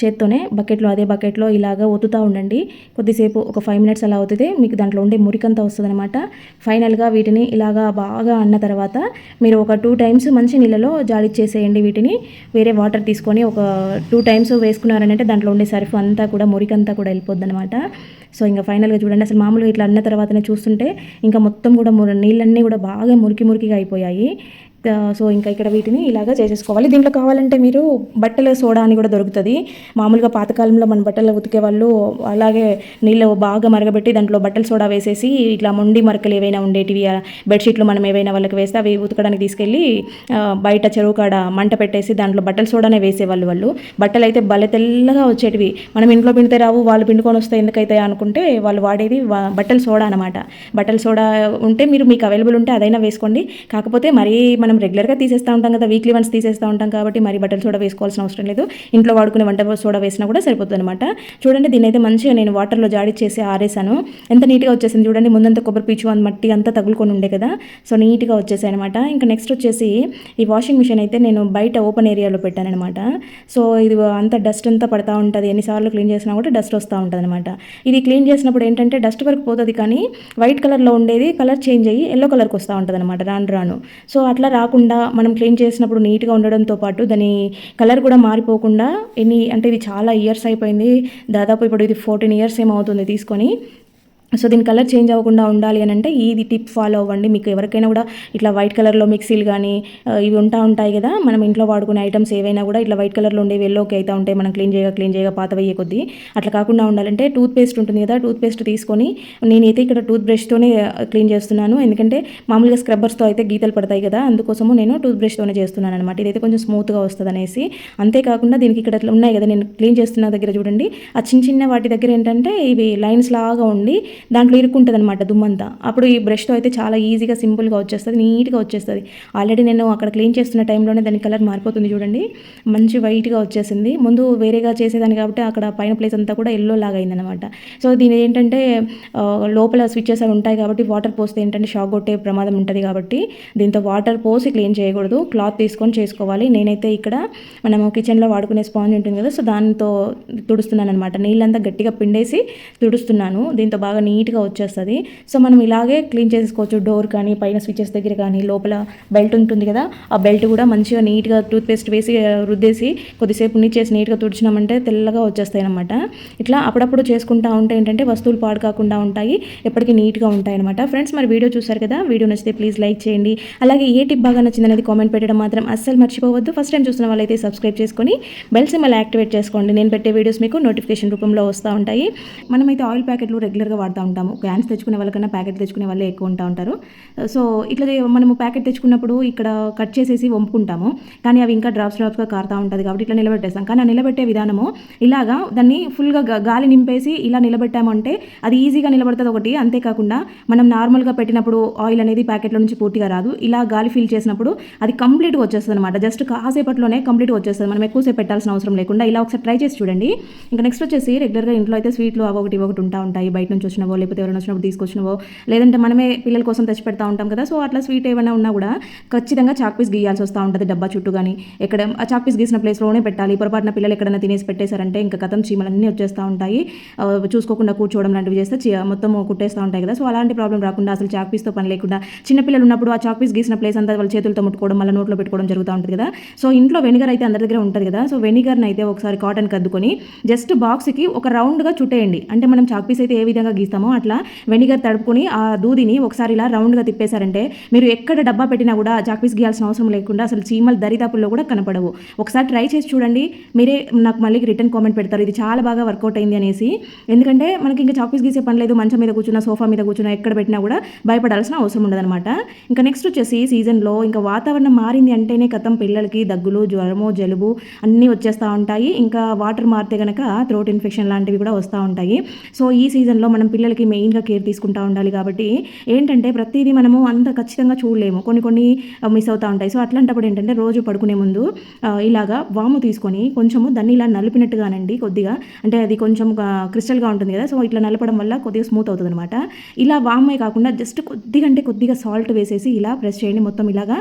చేత్తోనే బకెట్లో అదే బకెట్లో ఇలాగా ఒత్తుతూ ఉండండి. కొద్దిసేపు ఒక ఫైవ్ మినిట్స్ అలా అవుతుంది మీకు దాంట్లో ఉండే మురికంతా వస్తుంది అనమాట ఫైనల్గా వీటిని ఇలాగా బాగా అన్న తర్వాత మీరు ఒక టూ టైమ్స్ మంచి నీళ్ళలో జాడిచ్చేసేయండి వీటిని. వేరే వాటర్ తీసుకొని ఒక టూ టైమ్స్ వేసుకున్నారనంటే దాంట్లో ఉండే సర్ఫ్ అంతా కూడా మురికంతా కూడా వెళ్ళిపోద్ది అనమాట సో ఇంకా ఫైనల్గా చూడండి. అసలు మామూలుగా ఇట్లా అన్న తర్వాతనే చూస్తుంటే ఇంకా మొత్తం కూడా ముర నీళ్ళన్నీ కూడా బాగా మురికి మురికిగా అయిపోయాయి. సో ఇంకా ఇక్కడ వీటిని ఇలాగా చేసేసుకోవాలి. దీంట్లో కావాలంటే మీరు బట్టల సోడా అని కూడా దొరుకుతుంది. మామూలుగా పాతకాలంలో మన బట్టలు ఉతికే వాళ్ళు అలాగే నీళ్ళు బాగా మరగబెట్టి దాంట్లో బట్టల సోడా వేసేసి ఇట్లా మొండి మరకలు ఏవైనా ఉండేటివి బెడ్షీట్లు మనం ఏవైనా వాళ్ళకి వేస్తే అవి ఉతకడానికి తీసుకెళ్ళి బయట చెరువు కాడ మంట పెట్టేసి దాంట్లో బట్టల సోడానే వేసేవాళ్ళు వాళ్ళు. బట్టలు అయితే భలే తెల్లగా వచ్చేటివి. మనం ఇంట్లో పిండితే రావు వాళ్ళు పిండుకొని వస్తే ఎందుకైతే అనుకుంటే వాళ్ళు వాడేది బట్టల సోడా అనమాట బట్టల సోడా ఉంటే మీరు మీకు అవైలబుల్ ఉంటే అదైనా వేసుకోండి. కాకపోతే మరీ మనం రెగ్యులర్గా తీసేస్తూ ఉంటాం కదా వీక్లీ వన్స్ తీసేస్తూ ఉంటాం కాబట్టి మరి బట్టలు సోడా వేసుకోవాల్సిన అవసరం లేదు. ఇంట్లో వాడుకునే వంట సోడా వేసినా కూడా సరిపోతుంది అనమాట చూడండి దీని అయితే మంచిగా నేను వాటర్లో జాడిచ్చేసి ఆరేసాను. ఎంత నీట్గా వచ్చేసింది చూడండి ముందంతా కొబ్బరి పీచు అంత మట్టి అంతా తగులుకొని ఉండే కదా సో నీట్గా వచ్చేసాయి అనమాట ఇంకా నెక్స్ట్ వచ్చేసి ఈ వాషింగ్ మిషన్ అయితే నేను బయట ఓపెన్ ఏరియాలో పెట్టాను అనమాట సో ఇది అంత డస్ట్ అంతా పడతా ఉంటుంది ఎన్నిసార్లు క్లీన్ చేసినా కూడా డస్ట్ వస్తూ ఉంటుంది అనమాట ఇది క్లీన్ చేసినప్పుడు ఏంటంటే డస్ట్ వరకు పోతుంది కానీ వైట్ కలర్లో ఉండేది కలర్ చేంజ్ అయ్యి ఎల్లో కలర్కి వస్తూ ఉంటుంది అనమాట రాను రాను. సో అట్లా రాకుండా మనం క్లీన్ చేసినప్పుడు నీట్గా ఉండడంతో పాటు దాని కలర్ కూడా మారిపోకుండా ఎన్ని అంటే ఇది చాలా ఇయర్స్ అయిపోయింది. దాదాపు ఇప్పుడు ఇది ఫోర్టీన్ ఇయర్స్ ఏమవుతుంది తీసుకొని. సో దీని కలర్ చేంజ్ అవ్వకుండా ఉండాలి అని అంటే ఇది టిప్ ఫాలో అవ్వండి. మీకు ఎవరికైనా కూడా ఇట్లా వైట్ కలర్లో మిక్సీలు కానీ ఇవి ఉంటా ఉంటాయి కదా మనం ఇంట్లో వాడుకునే ఐటమ్స్ ఏవైనా కూడా ఇట్లా వైట్ కలర్లో ఉండేవి ఎల్లోకి అయితే ఉంటాయి మనం క్లీన్ చేయగా క్లీన్ చేయగా పాత వేయే కొద్దీ అట్లా కాకుండా ఉండాలంటే టూత్ పేస్ట్ ఉంటుంది కదా టూత్ పేస్ట్ తీసుకొని నేనైతే ఇక్కడ టూత్ బ్రష్తోనే క్లీన్ చేస్తున్నాను. ఎందుకంటే మామూలుగా స్క్రబ్బర్స్తో అయితే గీతలు పడతాయి కదా అందుకోసము నేను టూత్ బ్రష్తోనే చేస్తున్నాను అనమాట ఇదైతే కొంచెం స్మూత్గా వస్తుంది అనేసి అంతేకాకుండా దీనికి ఇక్కడ ఉన్నాయి కదా నేను క్లీన్ చేస్తున్న దగ్గర చూడండి. ఆ చిన్న చిన్న వాటి దగ్గర ఏంటంటే ఇవి లైన్స్ లాగా ఉండి దాంట్లో ఇరుక్కుంటుంది అనమాట దుమ్మంతా. అప్పుడు ఈ బ్రష్తో అయితే చాలా ఈజీగా సింపుల్గా వచ్చేస్తుంది నీట్గా వచ్చేస్తుంది. ఆల్రెడీ నేను అక్కడ క్లీన్ చేస్తున్న టైంలోనే దాని కలర్ మారిపోతుంది చూడండి. మంచి వైట్గా వచ్చేసింది. ముందు వేరేగా చేసేదాన్ని కాబట్టి అక్కడ పైన ప్లేస్ అంతా కూడా ఎల్లో లాగా అయిందనమాట సో దీని ఏంటంటే లోపల స్విచ్చెస్ అవి ఉంటాయి కాబట్టి వాటర్ పోస్తే ఏంటంటే షాక్ కొట్టే ప్రమాదం ఉంటుంది కాబట్టి దీంతో వాటర్ పోసి క్లీన్ చేయకూడదు. క్లాత్ తీసుకొని చేసుకోవాలి. నేనైతే ఇక్కడ మనం కిచెన్లో వాడుకునే స్పాంజ్ ఉంటుంది కదా సో దాంతో తుడుస్తున్నాను అనమాట నీళ్ళంతా గట్టిగా పిండేసి తుడుస్తున్నాను. దీంతో బాగా నీట్గా వచ్చేస్తుంది. సో మనం ఇలాగే క్లీన్ చేసుకోవచ్చు డోర్ కానీ పైన స్విచెస్ దగ్గర కానీ లోపల బెల్ట్ ఉంటుంది కదా ఆ బెల్ట్ కూడా మంచిగా నీట్గా టూత్ పేస్ట్ వేసి రుద్దేసి కొద్దిసేపు నీచేసి నీట్గా తుడిచినామంటే తెల్లగా వచ్చేస్తాయి అనమాట ఇట్లా అప్పుడప్పుడు చేసుకుంటా ఉంటే ఏంటంటే వస్తువులు పాడు కాకుండా ఉంటాయి. ఎప్పటికీ నీట్గా ఉంటాయి అనమాట ఫ్రెండ్స్ మరి వీడియో చూసారు కదా వీడియో నచ్చితే ప్లీజ్ లైక్ చేయండి. అలాగే ఏ టిప్ బాగా నచ్చింది అనేది కామెంట్ పెట్టడం మాత్రం అస్సలు మర్చిపోవద్దు. ఫస్ట్ టైం చూసిన వాళ్ళైతే సబ్స్క్రైబ్ చేసుకొని బెల్ సింబల్ యాక్టివేట్ చేసుకోండి. నేను పెట్టే వీడియోస్ మీకు నోటిఫికేషన్ రూపంలో వస్తూ ఉంటాయి. మనమైతే ఆయిల్ ప్యాకెట్లు రెగ్యులర్గా వాడతాం. ఉంటాము. క్యాన్స్ తెచ్చుకునే వాళ్ళకన్నా ప్యాకెట్ తెచ్చుకునే వాళ్ళే ఎక్కువ ఉంటా ఉంటారు. సో ఇట్లా మనము ప్యాకెట్ తెచ్చుకున్నప్పుడు ఇక్కడ కట్ చేసేసి వంపుకుంటాము. కానీ అవి ఇంకా డ్రాప్స్ డ్రాప్స్గా కారుతూ ఉంటుంది కాబట్టి ఇట్లా నిలబెట్టేస్తాం. కానీ ఆ నిలబెట్టే విధానము ఇలాగా దాన్ని ఫుల్గా గా- గాలి నింపేసి ఇలా నిలబెట్టామంటే అది ఈజీగా నిలబడుతుంది ఒకటి. అంతేకాకుండా మనం నార్మల్గా పెట్టినప్పుడు ఆయిల్ అనేది ప్యాకెట్లో నుంచి పూర్తిగా రాదు. ఇలా గాలి ఫిల్ చేసినప్పుడు అది కంప్లీట్గా వచ్చేస్తుంది అనమాట జస్ట్ కాసేపట్లోనే కంప్లీట్గా వచ్చేస్తుంది. మనం ఎక్కువసేపు పెట్టాల్సిన అవసరం లేకుండా ఇలా ఒకసారి ట్రై చేసి చూడండి. ఇంకా నెక్స్ట్ వచ్చేసి రెగ్యులర్గా ఇంట్లో అయితే స్వీట్లు అవి ఒకటి ఒకటి ఉంటా ఉంటాయి. బయట నుంచి వచ్చినవో లేకపోతే ఎవరైనా వచ్చినప్పుడు తీసుకొచ్చినవో లేదంటే మనమే పిల్లల కోసం తెచ్చి పెడతా ఉంటాం కదా. సో అట్లా స్వీట్ ఏమైనా ఉన్నా కూడా ఖచ్చితంగా చాక్ పీస్ గీయాల్సి వస్తూ ఉంటుంది డబ్బా చుట్టూ కానీ ఎక్కడ ఆ చాక్ పీస్ గీసిన ప్లేస్లోనే పెట్టాలి. పొరపాటున పిల్లలు ఎక్కడైనా తినేసి పెట్టేశారంటే ఇంకా కథం చీమలన్నీ వచ్చేస్తూ ఉంటాయి. చూసుకోకుండా కూర్చోవడం లాంటివి చేస్తే మొత్తం కుట్టేస్తూ ఉంటాయి కదా. సో అలాంటి ప్రాబ్లం రాకుండా అసలు చాక్ పీస్తో పని లేకుండా చిన్నపిల్లలు ఉన్నప్పుడు ఆ చాక్ పీస్ గీసిన ప్లేస్ అంతా వాళ్ళ చేతులతో ముట్టుకోవడం మళ్ళీ నోట్లో పెట్టుకోవడం జరుగుతూ ఉంటుంది కదా. సో ఇంట్లో వెనిగర్ అయితే అందరి దగ్గర ఉంటుంది కదా. సో వెనిగర్ని అయితే ఒకసారి కాటన్ కద్దుకొని జస్ట్ బాక్స్కి ఒక రౌండ్గా చుట్టేయండి. అంటే మనం చాక్ పీస్ అయితే ఏ విధంగా గీస్తామో అట్లా వెనిగర్ తడుపుకొని ఆ దూదిని ఒకసారి ఇలా రౌండ్గా తిప్పేశారంటే మీరు ఎక్కడ డబ్బా పెట్టినా కూడా ఆ గీయాల్సిన అవసరం లేకుండా అసలు చీమలు దరిదాపుల్లో కూడా కనపడవు. ఒకసారి ట్రై చేసి చూడండి. మీరే నాకు మళ్ళీ రిటర్న్ కామెంట్ పెడతారు. ఇది చాలా బాగా వర్కౌట్ అయింది అనేసి. ఎందుకంటే మనకి ఇంకా చాక్పీస్ గీసే పని లేదు. మంచం మీద కూర్చున్నా సోఫా మీద కూర్చున్నా ఎక్కడ పెట్టినా కూడా భయపడాల్సిన అవసరం ఉండదన్నమాట. ఇంకా నెక్స్ట్ వచ్చేసి సీజన్లో ఇంకా వాతావరణం మారింది అంటేనే కథం పిల్లలకి దగ్గులు జ్వరము జలుబు అన్నీ వచ్చేస్తూ ఉంటాయి. ఇంకా వాటర్ మారితే కనుక థ్రోట్ ఇన్ఫెక్షన్ లాంటివి కూడా వస్తూ ఉంటాయి. సో ఈ సీజన్లో మనం పిల్లలు పిల్లలకి మెయిన్గా కేర్ తీసుకుంటూ ఉండాలి కాబట్టి ఏంటంటే ప్రతిదీ మనము అంత ఖచ్చితంగా చూడలేము. కొన్ని కొన్ని మిస్ అవుతూ ఉంటాయి. సో అట్లాంటప్పుడు ఏంటంటే రోజు పడుకునే ముందు ఇలాగా వాము తీసుకొని కొంచెము దాన్ని ఇలా నలిపినట్టుగానండి కొద్దిగా. అంటే అది కొంచెం క్రిస్టల్గా ఉంటుంది కదా సో ఇట్లా నలపడం వల్ల కొద్దిగా స్మూత్ అవుతుంది అనమాట ఇలా వామే కాకుండా జస్ట్ కొద్దిగా అంటే కొద్దిగా సాల్ట్ వేసేసి ఇలా ప్రెస్ చేయండి. మొత్తం ఇలాగా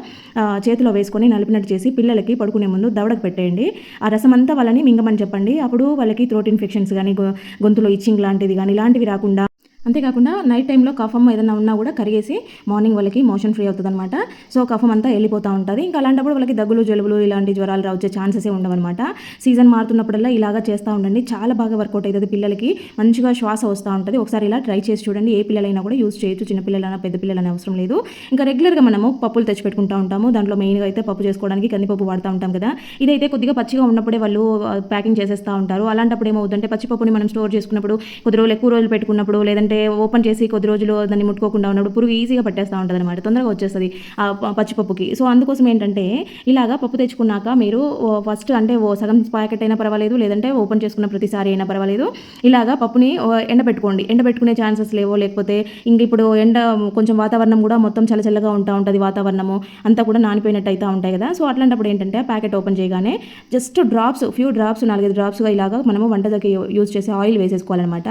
చేతిలో వేసుకొని నలిపినట్టు చేసి పిల్లలకి పడుకునే ముందు దవడకు పెట్టేయండి. ఆ రసం అంతా వాళ్ళని మింగమని చెప్పండి. అప్పుడు వాళ్ళకి థ్రోట్ ఇన్ఫెక్షన్స్ కానీ గొంతులో ఇచ్చింగ్ లాంటిది కానీ ఇలాంటివి రాకుండా అంతేకాకుండా నైట్ టైంలో కఫం ఏదైనా ఉన్నా కూడా కరిగేసి మార్నింగ్ వాళ్ళకి మోషన్ ఫ్రీ అవుతుంది అనమాట సో కఫం అంతా వెళ్ళిపోతూ ఉంటుంది. ఇంకా అలాంటప్పుడు వాళ్ళకి దగ్గులు జలుబులు ఇలాంటి జ్వరాలు రా- వచ్చే ఛాన్సెస్ ఉండవన్నమాట. సీజన్ మారుతున్నప్పుడల్లా ఇలాగా చేస్తూ ఉండండి. చాలా బాగా వర్కౌట్ అవుతుంది పిల్లలకి. మంచిగా శ్వాస వస్తూ ఉంటుంది. ఒకసారి ఇలా ట్రై చేసి చూడండి. ఏ పిల్లలైనా కూడా యూస్ చేయొచ్చు. చిన్నపిల్లలైనా పెద్ద పిల్లలైనా అవసరం లేదు. ఇంకా రెగ్యులర్గా మనము పప్పులు తెచ్చిపెట్టుకుంటూ ఉంటాము. దాంట్లో మెయిన్గా అయితే పప్పు చేసుకోవడానికి కందిపప్పు వాడుతూ ఉంటాం కదా. ఇదైతే కొద్దిగా పచ్చిగా ఉన్నప్పుడే వాళ్ళు ప్యాకింగ్ చేసేస్తూ ఉంటారు. అలాంటప్పుడు ఏమవుతుందంటే పచ్చిపప్పుని మనం స్టోర్ చేసుకున్నప్పుడు కొద్ది రోజులు ఎక్కువ రోజులు పెట్టుకున్నప్పుడు లేదంటే ఓపెన్ చేసి కొద్ది రోజులు దాన్ని ముట్టుకోకుండా ఉన్నప్పుడు పురుగు ఈజీగా పట్టేస్తూ ఉంటుంది అనమాట తొందరగా వచ్చేస్తుంది ఆ పచ్చిపప్పుకి సో అందుకోసం ఏంటంటే ఇలాగా పప్పు తెచ్చుకున్నాక మీరు ఫస్ట్ అంటే ఓ సగం ప్యాకెట్ అయినా పర్వాలేదు లేదంటే ఓపెన్ చేసుకున్న ప్రతిసారి అయినా పర్వాలేదు ఇలాగా పప్పుని ఎండబెట్టుకోండి. ఎండబెట్టుకునే ఛాన్సెస్ లేవో లేకపోతే ఇంక ఇప్పుడు ఎండ కొంచెం వాతావరణం కూడా మొత్తం చల్లచల్లగా ఉంటా ఉంటుంది వాతావరణము అంతా కూడా నానిపోయినట్టు అయితే ఉంటాయి కదా. సో అట్లాంటప్పుడు ఏంటంటే ప్యాకెట్ ఓపెన్ చేయగానే జస్ట్ డ్రాప్స్ ఫ్యూ డ్రాప్స్ నాలుగైదు డ్రాప్స్గా ఇలాగా మనము వంటకి యూజ్ చేసే ఆయిల్ వేసేసుకోవాలన్నమాట.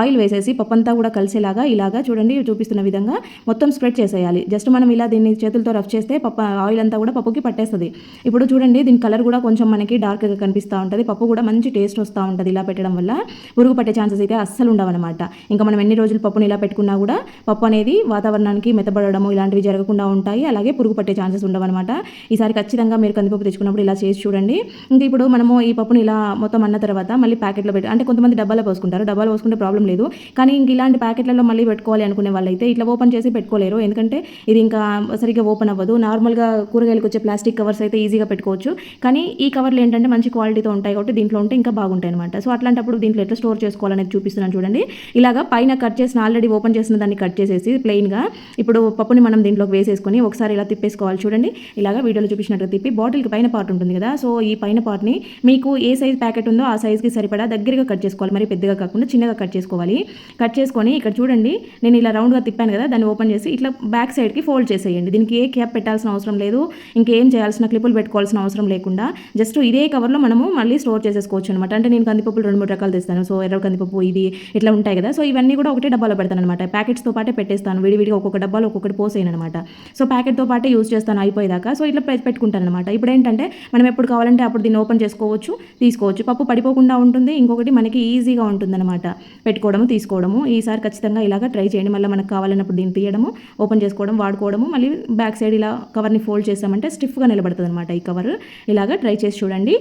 ఆయిల్ వేసేసి పప్పు అంతా కూడా కలిసేలాగా ఇలాగా చూడండి చూపిస్తున్న విధంగా మొత్తం స్ప్రెడ్ చేసేయాలి. జస్ట్ మనం ఇలా దీన్ని చేతులతో రఫ్ చేస్తే పప్పు ఆయిల్ అంతా కూడా పప్పుకి పట్టేస్తుంది. ఇప్పుడు చూడండి దీని కలర్ కూడా కొంచెం మనకి డార్క్గా కనిపిస్తూ ఉంటుంది. పప్పు కూడా మంచి టేస్ట్ వస్తూ ఉంటుంది ఇలా పెట్టడం వల్ల. పురుగు పట్టే ఛాన్సెస్ అయితే అస్సలు ఉండవన్నమాట. ఇంకా మనం ఎన్ని రోజులు పప్పుని ఇలా పెట్టుకున్నా కూడా పప్పు అనేది వాతావరణానికి మెత్తబడడము ఇలాంటివి జరగకుండా ఉంటాయి. అలాగే పురుగు పట్టే ఛాన్సెస్ ఉండవన్నమాట. ఈసారి ఖచ్చితంగా మీరు కందిపప్పు తెచ్చుకున్నప్పుడు ఇలా చేసి చూడండి. ఇంకా ఇప్పుడు మనము ఈ పప్పుని ఇలా మొత్తం అన్న తర్వాత మళ్ళీ ప్యాకెట్లో పెట్టి అంటే కొంతమంది డబ్బాలో పోసుకుంటారు. డబ్బాలో పోసుకుంటే ప్రాబ్లం లేదు. కానీ ఇంక ఇలాంటి ప్యాకెట్లలో మళ్ళీ పెట్టుకోవాలి అనుకునే వాళ్ళైతే ఇట్లా ఓపెన్ చేసి పెట్టుకోలేరు. ఎందుకంటే ఇది ఇంకా సరిగ్గా ఓపెన్ అవ్వదు. నార్మల్గా కూరగాయలకు వచ్చే ప్లాస్టిక్ కవర్స్ అయితే ఈజీగా పెట్టుకోవచ్చు. కానీ ఈ కవర్లు ఏంటంటే మంచి క్వాలిటీతో ఉంటాయి కాబట్టి దీంట్లో ఉంటే ఇంకా బాగుంటాయి అనమాట సో అట్లాంటప్పుడు దీంట్లో ఎట్లా స్టోర్ చేసుకోవాలనేది చూపిస్తున్నాను చూడండి. ఇలాగా పైన కట్ చేసిన ఆల్రెడీ ఓపెన్ చేసిన దాన్ని కట్ చేసేసి ప్లెయిన్గా ఇప్పుడు పప్పుని మనం దీంట్లోకి వేసేసుకొని ఒకసారి ఇలా తిప్పేసుకోవాలి చూడండి. ఇలాగా వీడియోలో చూపించినట్టు తిప్పి బాటిల్కి పైన పార్ట్ ఉంటుంది కదా. సో ఈ పైన పార్ట్ని మీకు ఏ సైజ్ ప్యాకెట్ ఉందో ఆ సైజ్కి సరిపడా దగ్గరగా కట్ చేసుకోవాలి. మరి పెద్దగా కాకుండా చిన్నగా కట్ చేసుకోవాలి. కట్ చేసుకో తీసుకొని ఇక్కడ చూడండి నేను ఇలా రౌండ్గా తిప్పాను కదా దాన్ని ఓపెన్ చేసి ఇట్లా బ్యాక్ సైడ్కి ఫోల్డ్ చేసేయండి. దీనికి ఏ క్యాప్ పెట్టాల్సిన అవసరం లేదు ఇంకేం చేయాల్సిన క్లిప్పులు పెట్టుకోవాల్సిన అవసరం లేకుండా జస్ట్ ఇదే కవర్లో మనము మళ్ళీ స్టోర్ చేసేసుకోవచ్చు అనమాట అంటే నేను కందిపప్పులు రెండు మూడు రకాలు తెస్తాను. సో ఎర్ర కందిపప్పు ఇది ఇట్లా ఉంటాయి కదా సో ఇవన్నీ కూడా ఒకటే డబ్బాలో పెడతాను అనమాట ప్యాకెట్స్తో పాటే పెట్టేస్తాను విడివిడిగా ఒక్కొక్క డబ్బాలో ఒక్కొక్కటి పోసేయను అనమాట సో ప్యాకెట్తో పాటే యూజ్ చేస్తాను అయిపోయేదాకా. సో ఇట్లా పెట్టుకుంటాను అనమాట ఇప్పుడు ఏంటంటే మనం ఎప్పుడు కావాలంటే అప్పుడు దీన్ని ఓపెన్ చేసుకోవచ్చు తీసుకోవచ్చు. పప్పు పడిపోకుండా ఉంటుంది ఇంకొకటి మనకి ఈజీగా ఉంటుందన్నమాట. పెట్టుకోవడము తీసుకోవడము. ఈసారి ఖచ్చితంగా ఇలాగ ట్రై చేయండి. మళ్ళీ మనకు కావాలన్నప్పుడు దీన్ని తీయడము ఓపెన్ చేసుకోవడం వాడుకోవడము మళ్ళీ బ్యాక్ సైడ్ ఇలా కవర్ని ఫోల్డ్ చేసామంటే స్టిఫ్గా నిలబడుతుంది అనమాట ఈ కవర్ ఇలాగ ట్రై చేసి చూడండి.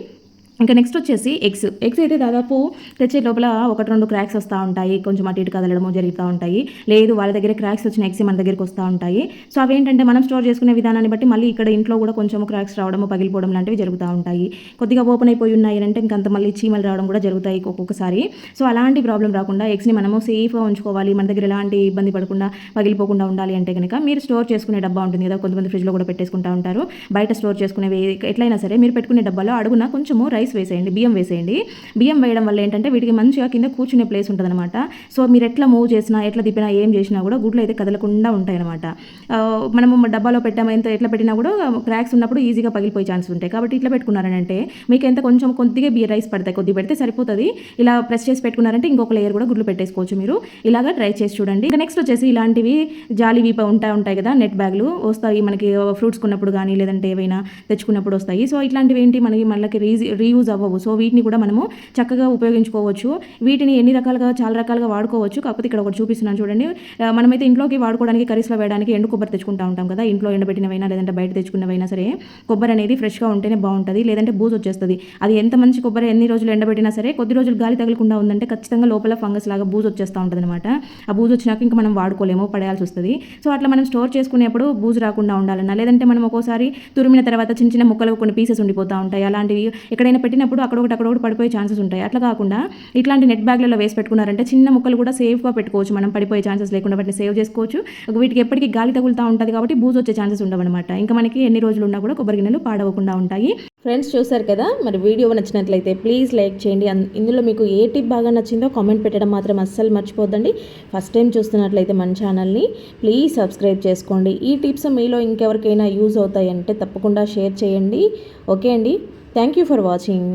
ఇంకా నెక్స్ట్ వచ్చేసి ఎగ్స్ ఎగ్స్ అయితే దాదాపు తెచ్చే లోపల ఒకటి రెండు క్రాక్స్ వస్తూ ఉంటాయి. కొంచెం అటు ఇటు కదలడము జరుగుతూ ఉంటాయి. లేదు వాళ్ళ దగ్గర క్రాక్స్ వచ్చిన ఎగ్స్ మన దగ్గరికి వస్తూ ఉంటాయి. సో అవి ఏంటంటే మనం స్టోర్ చేసుకునే విధానాన్ని బట్టి మళ్ళీ ఇక్కడ ఇంట్లో కూడా కొంచెం క్రాక్స్ రావడము పగిలిపోవడం లాంటివి జరుగుతూ ఉంటాయి. కొద్దిగా ఓపెన్ అయిపోయి ఉన్నాయి అంటే ఇంకంత మళ్ళీ చీమలు రావడం కూడా జరుగుతాయి ఒక్కొక్కసారి. సో అలాంటి ప్రాబ్లం రాకుండా ఎగ్స్ని మనము సేఫ్గా ఉంచుకోవాలి. మన దగ్గర ఎలాంటి ఇబ్బంది పడకుండా పగిలిపోకుండా ఉండాలి అంటే కనుక మీరు స్టోర్ చేసుకునే డబ్బా ఉంటుంది కదా కొంతమంది ఫ్రిడ్జ్లో కూడా పెట్టేసుకుంటూ ఉంటారు. బయట స్టోర్ చేసుకునేవి ఎట్లయినా సరే మీరు పెట్టుకునే డబ్బాలో అడుగున కొంచెము రైస్ వేసేయండి బియ్యం వేసేయండి. బియ్యం వేయడం వల్ల ఏంటంటే వీటికి మంచిగా కింద కూర్చునే ప్లేస్ ఉంటుందన్నమాట. సో మీరు ఎట్లా మూవ్ చేసినా ఎట్లా తిప్పినా ఏం చేసినా కూడా గుడ్లు అయితే కదలకుండా ఉంటాయి అనమాట మనము డబ్బాలో పెట్టాము ఎంత ఎట్లా పెట్టినా కూడా క్రాక్స్ ఉన్నప్పుడు ఈజీగా పగిలిపోయే ఛాన్స్ ఉంటాయి. కాబట్టి ఇట్లా పెట్టుకున్నారంటే మీకు ఎంత కొంచెం కొద్దిగా బియ్య రైస్ పడతాయి కొద్ది పెడితే సరిపోతుంది. ఇలా ప్రెస్ చేసి పెట్టుకున్నారంటే ఇంకొక లేయర్ కూడా గుడ్లు పెట్టేసుకోవచ్చు మీరు. ఇలాగా ట్రై చేసి చూడండి. నెక్స్ట్ వచ్చేసి ఇలాంటివి జాలీవి ఉంటా ఉంటాయి కదా నెట్ బ్యాగ్లు వస్తాయి మనకి ఫ్రూట్స్ కొన్నప్పుడు కానీ లేదంటే ఏవైనా తెచ్చుకున్నప్పుడు వస్తాయి. సో ఇట్లాంటివి ఏంటి మనకి మళ్ళీ రీ యూజ్ అవ్వవు. సో వీటిని కూడా మనము చక్కగా ఉపయోగించుకోవచ్చు. వీటిని ఎన్ని రకాలుగా చాలా రకాలుగా వాడుకోవచ్చు. కాకపోతే ఇక్కడ ఒకటి చూపిస్తున్నాను చూడండి. మనమైతే ఇంట్లోకి వాడుకోవడానికి కర్రీస్లో వేయడానికి ఎండు కొబ్బరి తెచ్చుకుంటా ఉంటాం కదా. ఇంట్లో ఎండబెట్టినవైనా లేదంటే బయట తెచ్చుకున్నవైనా సరే కొబ్బరి అనేది ఫ్రెష్గా ఉంటేనే బాగుంటుంది. లేదంటే బూజు వచ్చేస్తుంది. అది ఎంత మంచి కొబ్బరి ఎన్ని రోజులు ఎండబెట్టినా సరే కొద్ది రోజులు గాలి తగలకుండా ఉందంటే ఖచ్చితంగా లోపల ఫంగస్ లాగా బూజు వచ్చేస్తూ ఉంటుంది అనమాట ఆ బూజు వచ్చినాక ఇంకా మనం వాడుకోలేము పడేయాల్సి వస్తుంది. సో అట్లా మనం స్టోర్ చేసుకునేప్పుడు బూజు రాకుండా ఉండాలన్నా లేదంటే మనం ఒక్కోసారి తురిమిన తర్వాత చిన్న చిన్న ముక్కలు కొన్ని పీసెస్ ఉండిపోతూ ఉంటాయి. అలాంటివి ఎక్కడైనా పెట్టినప్పుడు అక్కడొకటి అక్కడొకటి పడిపోయే ఛాన్సెస్ ఉంటాయి. అట్లా కాకుండా ఇట్లాంటి నెట్ బ్యాగ్లలో వేసి పెట్టుకున్నారంటే చిన్న ముక్కలు కూడా సేఫ్గా పెట్టుకోవచ్చు. మనం పడిపోయే ఛాన్సెస్ లేకుండా వాటిని సేవ్ చేసుకోవచ్చు. వీటికి ఎప్పటికీ గాలి తగులుతూ ఉంటుంది కాబట్టి బూజు వచ్చే ఛాన్సెస్ ఉండవన్నమాట. ఇంకా మనకి ఎన్ని రోజులు ఉన్నా కూడా కొబ్బరి గిన్నెలు పాడవకుండా ఉంటాయి. ఫ్రెండ్స్ చూసారు కదా? మరి వీడియో నచ్చినట్లయితే ప్లీజ్ లైక్ చేయండి. ఇందులో మీకు ఏ టిప్ బాగా నచ్చిందో కామెంట్ పెట్టడం మాత్రం అస్సలు మర్చిపోద్దండి. ఫస్ట్ టైం చూస్తున్నట్లయితే మన ఛానల్ని ప్లీజ్ సబ్స్క్రైబ్ చేసుకోండి. ఈ టిప్స్ మీలో ఇంకెవరికైనా యూజ్ అవుతాయంటే తప్పకుండా షేర్ చేయండి. ఓకే అండి? Thank you for watching